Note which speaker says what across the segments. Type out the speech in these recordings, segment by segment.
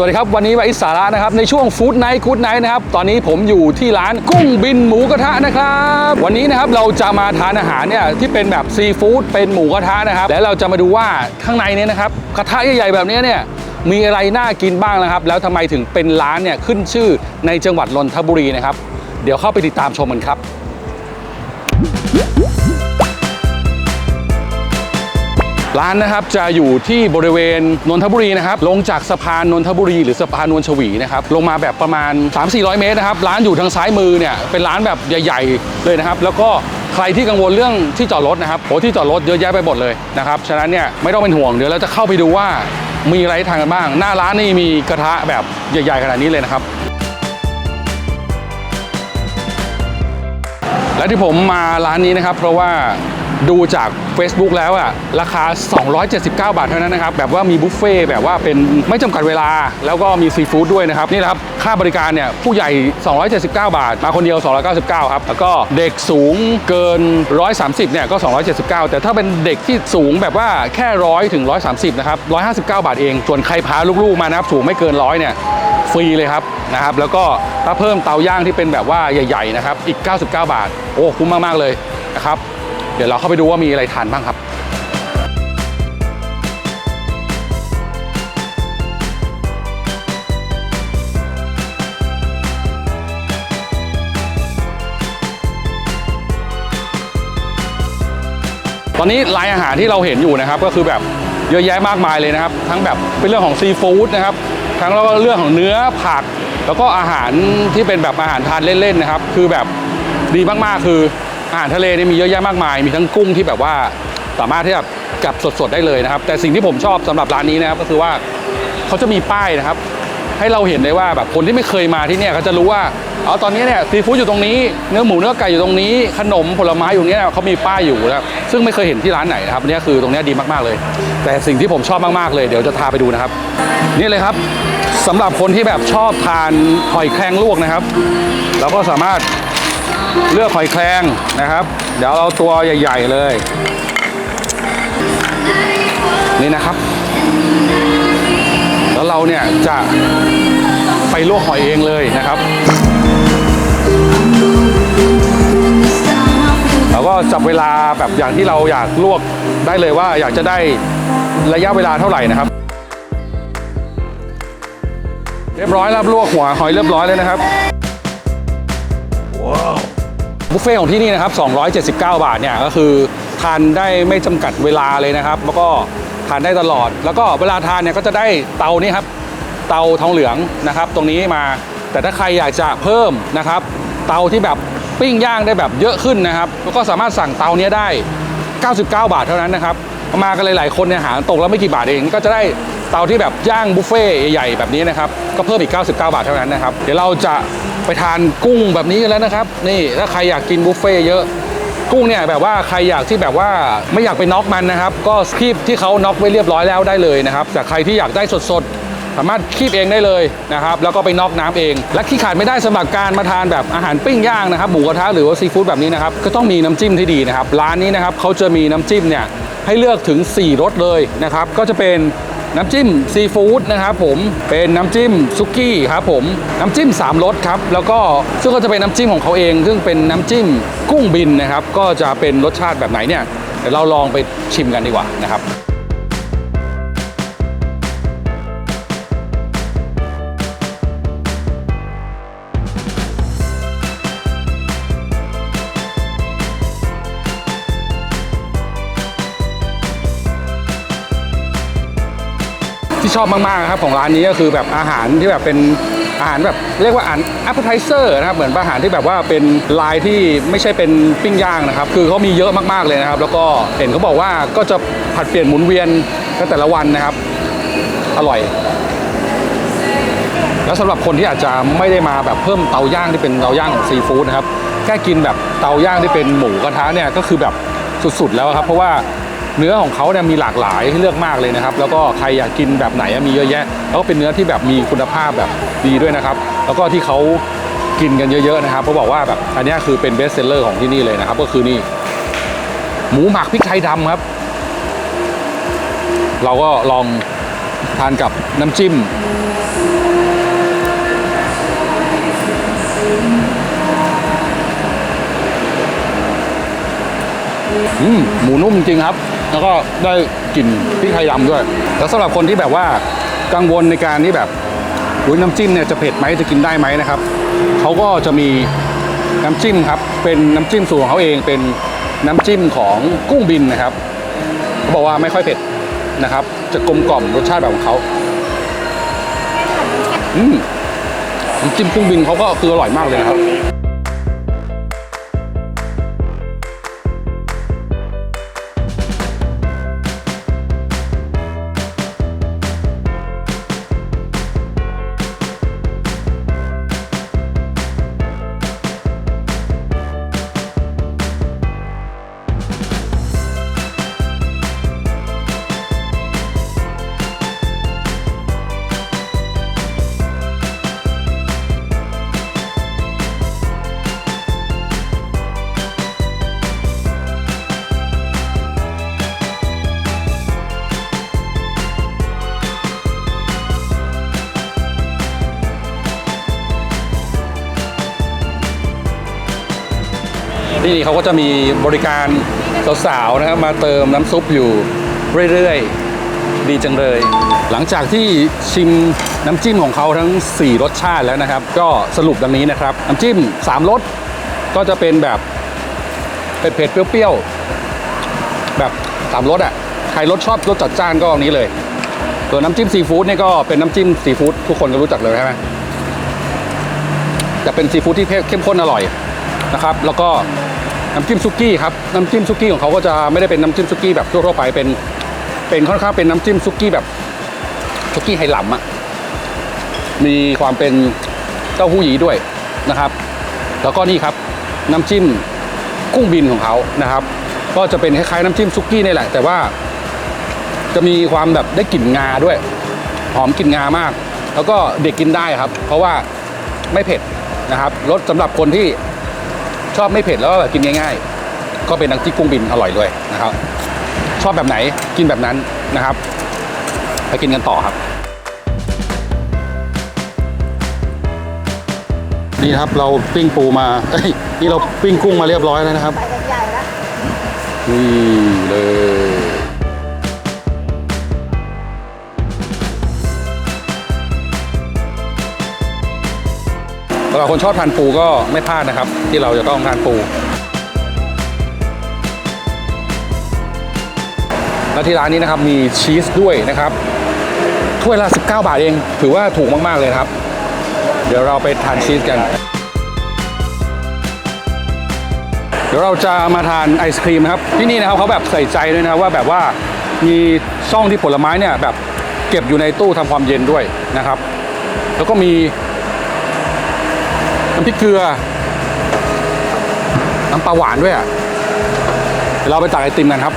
Speaker 1: สวัสดีครับ วันนี้วาอิสาระนะครับ ในช่วงฟู้ดไนท์กู๊ดไนท์นะครับ ตอนนี้ผมอยู่ที่ร้านกุ้งบินหมูกระทะนะครับ วันนี้นะครับเราจะมาทานอาหารเนี่ยที่เป็นแบบซีฟู้ดเป็นหมูกระทะนะครับ และเราจะมาดูว่าข้างในเนี้นะครับกระทะใหญ่ๆแบบนี้เนี่ยมีอะไรน่ากินบ้างนะครับ แล้วทำไมถึงเป็นร้านเนี่ยขึ้นชื่อในจังหวัดนนทบุรีนะครับ เดี๋ยวเข้าไปติดตามชมกันครับ ร้านนะครับจะอยู่ที่บริเวณนนทบุรีนะครับลงจากสะพานนนทบุรี หรือสะพานนวลชวีนะครับลงมาแบบประมาณ 3-400 เมตรนะครับร้านอยู่ทางซ้ายมือเนี่ยเป็นร้านแบบใหญ่ ๆ เลยนะครับ แล้วก็ใครที่กังวลเรื่องที่จอดรถนะครับโอ้ที่จอดรถเยอะแยะไปหมดเลยนะครับฉะนั้นเนี่ยไม่ต้องเป็นห่วงเดี๋ยวเราจะเข้าไปดูว่ามีอะไรทานกันบ้าง หน้าร้านนี่มีกระทะแบบใหญ่ ๆ ขนาดนี้เลยนะครับ และที่ผมมาร้านนี้นะครับ เพราะว่า ดูจาก Facebook แล้วอะราคา 279 บาทเท่านั้นนะครับ แบบว่ามีบุฟเฟ่แบบว่าเป็นไม่จำกัดเวลา แล้วก็มีซีฟู้ดด้วยนะครับ นี่แหละครับ ค่าบริการเนี่ย ผู้ใหญ่ 279 บาท มาคนเดียว 299 ครับ แล้วก็เด็กสูงเกิน 130 เนี่ย ก็ 279 แต่ถ้าเป็นเด็กที่สูงแบบว่าแค่ 100 ถึง 130 นะครับ 159 บาทเอง ส่วนใครพาลูกๆมานะครับ สูงไม่เกิน100เนี่ยฟรีเลยครับนะครับ แล้วก็ถ้าเพิ่มเตาย่างที่เป็นแบบว่าใหญ่ ๆ นะครับ อีก 99 บาท โอ้คุ้มมากๆเลยนะครับ เดี๋ยวเราเข้าไปดูว่ามีอะไรทานบ้างครับ ตอนนี้รายอาหารที่เราเห็นอยู่นะครับ ก็คือแบบเยอะแยะมากมายเลยนะครับ ทั้งแบบเป็นเรื่องของซีฟู้ดนะครับ ทั้งแล้วก็เรื่องของเนื้อผัก แล้วก็อาหารที่เป็นแบบอาหารทานเล่นๆนะครับ คือแบบดีมากๆคือ อาหารทะเลเนี่ยมีเยอะแยะมากมาย มีทั้งกุ้งที่แบบว่าสามารถที่จะกับสดๆได้เลยนะครับ แต่สิ่งที่ผมชอบสำหรับร้านนี้นะครับก็คือว่าเขาจะมีป้ายนะครับ ให้เราเห็นได้ว่าแบบคนที่ไม่เคยมาที่เนี่ยเขาจะรู้ว่าเอาตอนนี้เนี่ยซีฟู้ดอยู่ตรงนี้เนื้อหมูเนื้อไก่อยู่ตรงนี้ ขนมผลไม้อยู่ตรงนี้เขามีป้ายอยู่นะครับซึ่งไม่เคยเห็นที่ร้านไหนนะครับอันนี่คือตรงนี้ดีมากๆเลย แต่สิ่งที่ผมชอบมากๆเลย เดี๋ยวจะพาไปดูนะครับ นี่เลยครับสำหรับคนที่แบบชอบทานหอยแครงลวกนะครับ เราก็สามารถ เลือกหอยแครงนะครับ เดี๋ยวเอาตัวใหญ่ ๆ เลย นี่นะครับ แล้วเราเนี่ยจะไปลวกหอยเองเลยนะครับเราก็จับเวลาแบบอย่างที่เราอยากลวกได้เลยว่าอยากจะได้ระยะเวลาเท่าไหร่นะครับ เรียบร้อยแล้วลวกหัวหอยเรียบร้อยเลยนะครับ บุฟเฟ่ของที่นี่นะครับ 279 บาทเนี่ยก็คือทานได้ไม่จำกัดเวลาเลยนะครับ แล้วก็ทานได้ตลอด แล้วก็เวลาทานเนี่ยก็จะได้เตานี่ครับ เตาทองเหลืองนะครับ ตรงนี้มา แต่ถ้าใครอยากจะเพิ่มนะครับ เตาที่แบบปิ้งย่างได้แบบเยอะขึ้นนะครับ แล้วก็สามารถสั่งเตาเนี้ยได้ 99 บาทเท่านั้นนะครับ มากันหลายๆคนเนี่ยหาตกแล้วไม่กี่บาทเองก็จะได้เตาที่แบบย่างบุฟเฟ่ใหญ่ๆแบบนี้นะครับ ก็เพิ่มอีก 99 บาทเท่านั้นนะครับ เดี๋ยวเราจะ ไปทานกุ้งแบบนี้กันแล้วนะครับ นี่ถ้าใครอยากกินบุฟเฟ่เยอะกุ้งเนี่ยแบบว่าใครอยากที่แบบว่าไม่อยากไปน็อกมันนะครับ ก็คีบที่เขาน็อกไว้เรียบร้อยแล้วได้เลยนะครับแต่ใครที่อยากได้สดๆ สามารถคีบเองได้เลยนะครับ แล้วก็ไปน็อกน้ำเอง และที่ขาดไม่ได้สำหรับการมาทานแบบอาหารปิ้งย่างนะครับหมูกระทะหรือว่าซีฟู้ดแบบนี้นะครับก็ต้องมีน้ำจิ้มที่ดีนะครับ ร้านนี้นะครับเขาจะมีน้ำจิ้มเนี่ยให้เลือกถึง 4รสเลยนะครับ ก็จะเป็น น้ำจิ้มซีฟู้ดนะครับผมเป็นน้ำจิ้มซุกี้ครับผมน้ำจิ้ม3รสครับแล้วก็ซึ่งก็จะเป็นน้ำจิ้มของเขาเอง ซึ่งเป็นน้ำจิ้มกุ้งบินนะครับ ก็จะเป็นรสชาติแบบไหนเนี่ยเดี๋ยวเราลองไปชิมกันดีกว่านะครับ อบมากๆครับของร้านนี้ก็คือแบบอาหารที่แบบเป็นอาหารแบบเรียกว่าอาหาร appetizer นะครับเหมือนอาหารที่แบบว่าเป็นลายที่ไม่ใช่เป็นปิ้งย่างนะครับ คือเขามีเยอะมากๆเลยนะครับ แล้วก็เห็นเขาบอกว่าก็จะผัดเปลี่ยนหมุนเวียนกันแต่ละวันนะครับ อร่อย แล้วสำหรับคนที่อาจจะไม่ได้มาแบบเพิ่มเตาย่างที่เป็นเตาย่างของซีฟู้ดนะครับแค่กินแบบเตาย่างที่เป็นหมูกระทะเนี่ยก็คือแบบสุดๆแล้วครับ เพราะว่า เนื้อของเขาเนี่ยมีหลากหลายให้เลือกมากเลยนะครับ แล้วก็ใครอยากกินแบบไหนมีเยอะแยะ แล้วก็เป็นเนื้อที่แบบมีคุณภาพแบบดีด้วยนะครับ แล้วก็ที่เขากินกันเยอะๆนะครับเขาบอกว่าแบบอันนี้คือเป็นเบสเซลเลอร์ของที่นี่เลยนะครับ ก็คือนี่หมูหมักพริกไทยดำครับ เราก็ลองทานกับน้ำจิ้มอืมหมูนุ่มจริงครับ แล้วก็ได้กลิ่นพริกไทยดำด้วย แล้วสำหรับคนที่แบบว่ากังวลในการที่แบบอุ๊ยน้ำจิ้มเนี่ยจะเผ็ดไหมจะกินได้ไหมนะครับเขาก็จะมีน้ำจิ้มครับเป็นน้ำจิ้มสูตรของเขาเองเป็นน้ำจิ้มของกุ้งบินนะครับเขาบอกว่าไม่ค่อยเผ็ดนะครับ จะกลมกล่อมรสชาติแบบของเขาอืมน้ำจิ้มกุ้งบินเขาก็คืออร่อยมากเลยนะครับ ที่นี่เขาก็จะมีบริการสาวๆนะครับมาเติมน้ำซุปอยู่เรื่อยๆ ดีจังเลย หลังจากที่ชิมน้ำจิ้มของเขาทั้ง 4 รสชาติแล้วนะครับ ก็สรุปดังนี้นะครับ น้ำจิ้ม 3 รสก็จะเป็นแบบเผ็ดๆ เปรี้ยวๆ แบบสามรสอะ ใครรสชอบรสจัดจ้านก็อันนี้เลย ส่วนน้ำจิ้มซีฟู้ดนี่ก็เป็นน้ำจิ้มซีฟู้ดทุกคนก็รู้จักเลยใช่ไหมจะเป็นซีฟู้ดที่เข้มข้นอร่อย นะครับ แล้วก็น้ำจิ้มซุกี้ครับน้ำจิ้มซุกี้ของเขาก็จะไม่ได้เป็นน้ำจิ้มซุกี้แบบทั่วๆไปเป็นเป็นค่อนข้างเป็นน้ำจิ้มซุกี้แบบซุกี้ไหหลำอะมีความเป็นเต้าหู้หยีด้วยนะครับ แล้วก็นี่ครับน้ำจิ้มกุ้งบินของเขานะครับ ก็จะเป็นคล้ายๆน้ำจิ้มซุกี้นี่แหละ แต่ว่าจะมีความแบบได้กลิ่นงาด้วย หอมกลิ่นงามาก แล้วก็เด็กกินได้ครับ เพราะว่าไม่เผ็ดนะครับรสสำหรับคนที่ ชอบไม่เผ็ดแล้วก็แบบกินง่าย ๆ ก็เป็นน้ำจิ้มกุ้งบินอร่อยเลยนะครับ ชอบแบบไหนกินแบบนั้นนะครับ ไปกินกันต่อครับ นี่นะครับเราปิ้งปูมาเอ้ยนี่เราปิ้งกุ้งมาเรียบร้อยแล้วนะครับ
Speaker 2: ไปกันใหญ่แล้ว
Speaker 1: นี่เลย คนชอบทานปูก็ไม่พลาดนะครับ ที่เราจะต้องทานปู แล้วที่ร้านนี้นะครับมีชีสด้วยนะครับถ้วยละ 19 บาทเอง ถือว่าถูกมาก ๆ เลยครับ เดี๋ยวเราไปทานชีสกัน เดี๋ยวเราจะมาทานไอศครีมนะครับ ที่นี่นะครับเขาแบบใส่ใจด้วยนะว่าแบบว่ามีช่องที่ผลไม้เนี่ยแบบเก็บอยู่ในตู้ทำความเย็นด้วยนะครับ แล้วก็มี น้ำพริกเกลือ น้ำปลาหวานด้วยอะเดี๋ยวเราไปตักไอติมกันครับ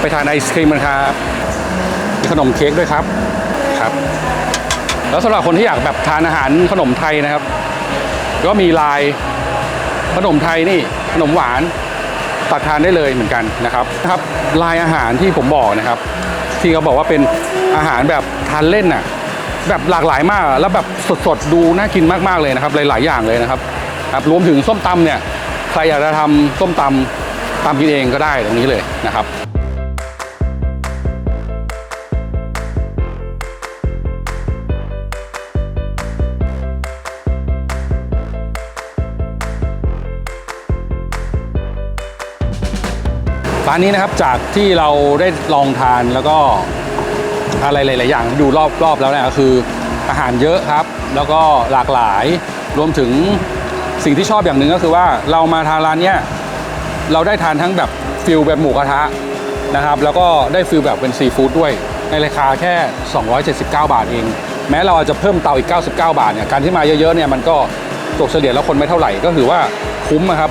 Speaker 1: ไปทานไอศครีมกันครับมีขนมเค้กด้วยครับครับ แล้วสำหรับคนที่อยากแบบทานอาหารขนมไทยนะครับ ก็มีลายขนมไทยนี่ขนมหวานตักทานได้เลยเหมือนกันนะครับครับลายอาหารที่ผมบอกนะครับ ที่เขาบอกว่าเป็นอาหารแบบทานเล่นน่ะแบบหลากหลายมากแล้วแบบสดๆดูน่ากินมากๆเลยนะครับหลายๆอย่างเลยนะครับครับรวมถึงส้มตำเนี่ยใครอยากจะทำส้มตำตำกินเองก็ได้ตรงนี้เลยนะครับ ร้านนี้นะครับจากที่เราได้ลองทานแล้วก็อะไรหลาย ๆ อย่างดูรอบ ๆ แล้วเนี่ยก็คืออาหารเยอะครับ แล้วก็หลากหลายรวมถึงสิ่งที่ชอบอย่างหนึ่งก็คือว่าเรามาทานร้านเนี้ยเราได้ทานทั้งแบบฟิลแบบหมูกระทะนะครับ แล้วก็ได้ฟิลแบบเป็นซีฟู้ดด้วย ในราคาแค่ 279 บาทเอง แม้เราอาจจะเพิ่มเตาอีก 99 บาทเนี่ยการที่มาเยอะ ๆ เนี่ยมันก็ตกเฉลี่ยแล้วคนไม่เท่าไหร่ก็ถือว่าคุ้มนะครับ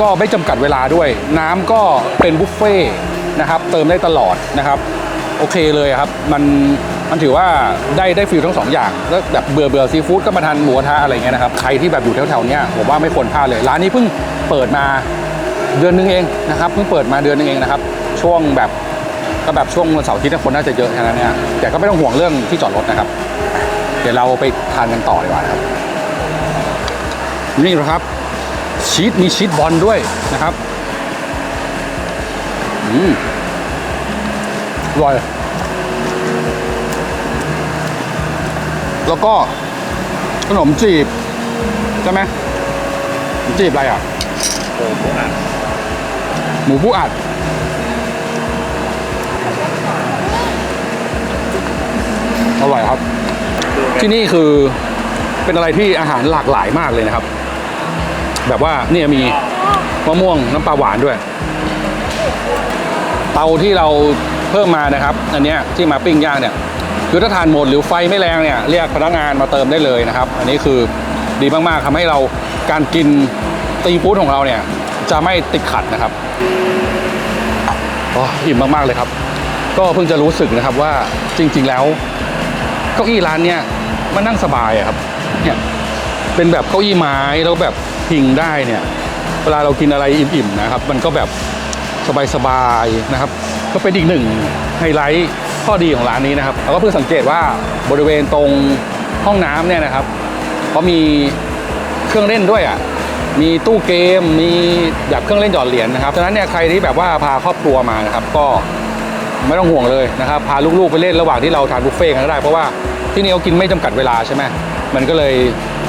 Speaker 1: ก็ไม่จำกัดเวลาด้วย น้ำก็เป็นบุฟเฟ่ต์นะครับเติมได้ตลอดนะครับ โอเคเลยครับ มันมันถือว่าได้ได้ฟิลทั้งสองอย่างแล้วแบบเบื่อเบื่อซีฟู้ดก็มาทานหมูกระทะอะไรเงี้ยนะครับใครที่แบบอยู่แถวๆเนี้ยผมว่าไม่ควรพลาดเลย ร้านนี้เพิ่งเปิดมาเดือนนึงเองนะครับเพิ่งเปิดมาเดือนนึงเองนะครับ ช่วงแบบก็แบบช่วงวันเสาร์อาทิตย์คนน่าจะเยอะแค่นั้นเนี่ยแต่ก็ไม่ต้องห่วงเรื่องที่จอดรถนะครับ เดี๋ยวเราไปทานกันต่อดีกว่าครับ นี่นะครับ ชีสมีชีสบอลด้วยนะครับอืมอร่อย แล้วก็ขนมจีบ ใช่ไหมขนมจีบอะไรอะ
Speaker 2: โอ้โหอะ
Speaker 1: หมูผู้อัด อร่อยครับ ที่นี่คือเป็นอะไรที่อาหารหลากหลายมากเลยนะครับ แบบว่าเนี่ยมีมะม่วงน้ำปลาหวานด้วย เตาที่เราเพิ่มมานะครับอันนี้ที่มาปิ้งย่างเนี่ยคือถ้าทานหมดหรือไฟไม่แรงเนี่ยเรียกพนักงานมาเติมได้เลยนะครับ อันนี้คือดีมากๆทำให้เราการกินตีฟู้ดของเราเนี่ยจะไม่ติดขัดนะครับอ๋ออิ่มมากๆเลยครับ ก็เพิ่งจะรู้สึกนะครับว่าจริง ๆแล้วเก้าอี้ร้านเนี่ยมันนั่งสบายอะครับเนี่ยเป็นแบบเก้าอี้ไม้แล้วแบบ พิงได้เนี่ยเวลาเรากินอะไรอิ่มๆนะครับ มันก็แบบสบายๆนะครับ ก็เป็นอีกหนึ่งไฮไลท์ข้อดีของร้านนี้นะครับเราก็เพิ่งสังเกตว่าบริเวณตรงห้องน้ำเนี่ยนะครับเขามีเครื่องเล่นด้วยอะมีตู้เกมมีแบบเครื่องเล่นหยอดเหรียญนะครับฉะนั้นเนี่ยใครที่แบบว่าพาครอบครัวมานะครับก็ไม่ต้องห่วงเลยนะครับ พาลูกๆไปเล่นระหว่างที่เราทานบุฟเฟ่ต์กันก็ได้ เพราะว่าที่นี่เขากินไม่จำกัดเวลาใช่ไหมมันก็เลย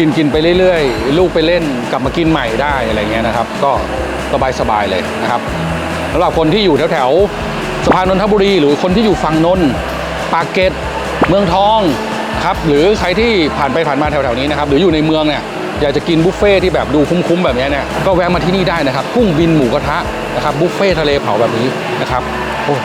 Speaker 1: กินกินไปเรื่อยๆ ลูกไปเล่นกลับมากินใหม่ได้อะไรเงี้ยนะครับ ก็สบายๆเลยนะครับสำหรับคนที่อยู่แถวๆสะพานนนทบุรี หรือคนที่อยู่ฝั่งนนท์ปากเกร็ดเมืองทองครับหรือใครที่ผ่านไปผ่านมาแถวๆนี้นะครับหรืออยู่ในเมืองเนี่ยอยากจะกินบุฟเฟ่ที่แบบดูคุ้มๆแบบนี้เนี่ยก็แวะมาที่นี่ได้นะครับกุ้งบินหมูกระทะนะครับบุฟเฟ่ทะเลเผาแบบนี้นะครับโอ้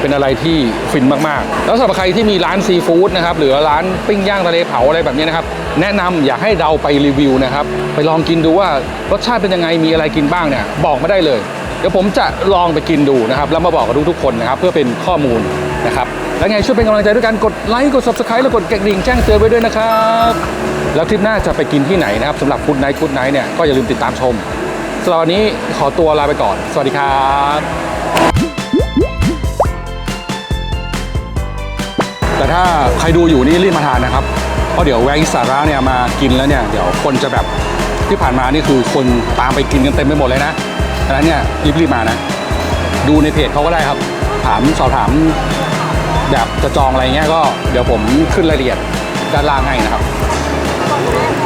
Speaker 1: เป็นอะไรที่ฟินมากๆ แล้วสำหรับใครที่มีร้านซีฟู้ดนะครับหรือร้านปิ้งย่างทะเลเผาอะไรแบบนี้นะครับ แนะนำอยากให้เราไปรีวิวนะครับ ไปลองกินดูว่ารสชาติเป็นยังไงมีอะไรกินบ้างเนี่ยบอกมาได้เลย เดี๋ยวผมจะลองไปกินดูนะครับแล้วมาบอกกับทุกๆคนนะครับเพื่อเป็นข้อมูลนะครับและไงช่วยเป็นกำลังใจด้วยการกดไลค์กด subscribe แล้วกดกระดิ่งแจ้งเตือนไว้ด้วยนะครับแล้วทริปหน้าจะไปกินที่ไหนนะครับสำหรับฟูดไนท์ฟูดไนท์เนี่ยก็อย่าลืมติดตามชมสำหรับวันนี้ขอตัวลาไปก่อน สวัสดีครับ แต่ถ้าใครดูอยู่นี่รีบมาทานนะครับ เพราะเดี๋ยวแวะอิสาระเนี่ยมากินแล้วเนี่ยเดี๋ยวคนจะแบบที่ผ่านมานี่คือคนตามไปกินกันเต็มไปหมดเลยนะดังนั้นเนี่ยรีบๆมานะ ดูในเพจเขาก็ได้ครับ ถามสอบถามแบบจะจองอะไรเงี้ยก็เดี๋ยวผมขึ้นรายละเอียดด้านล่างให้นะครับ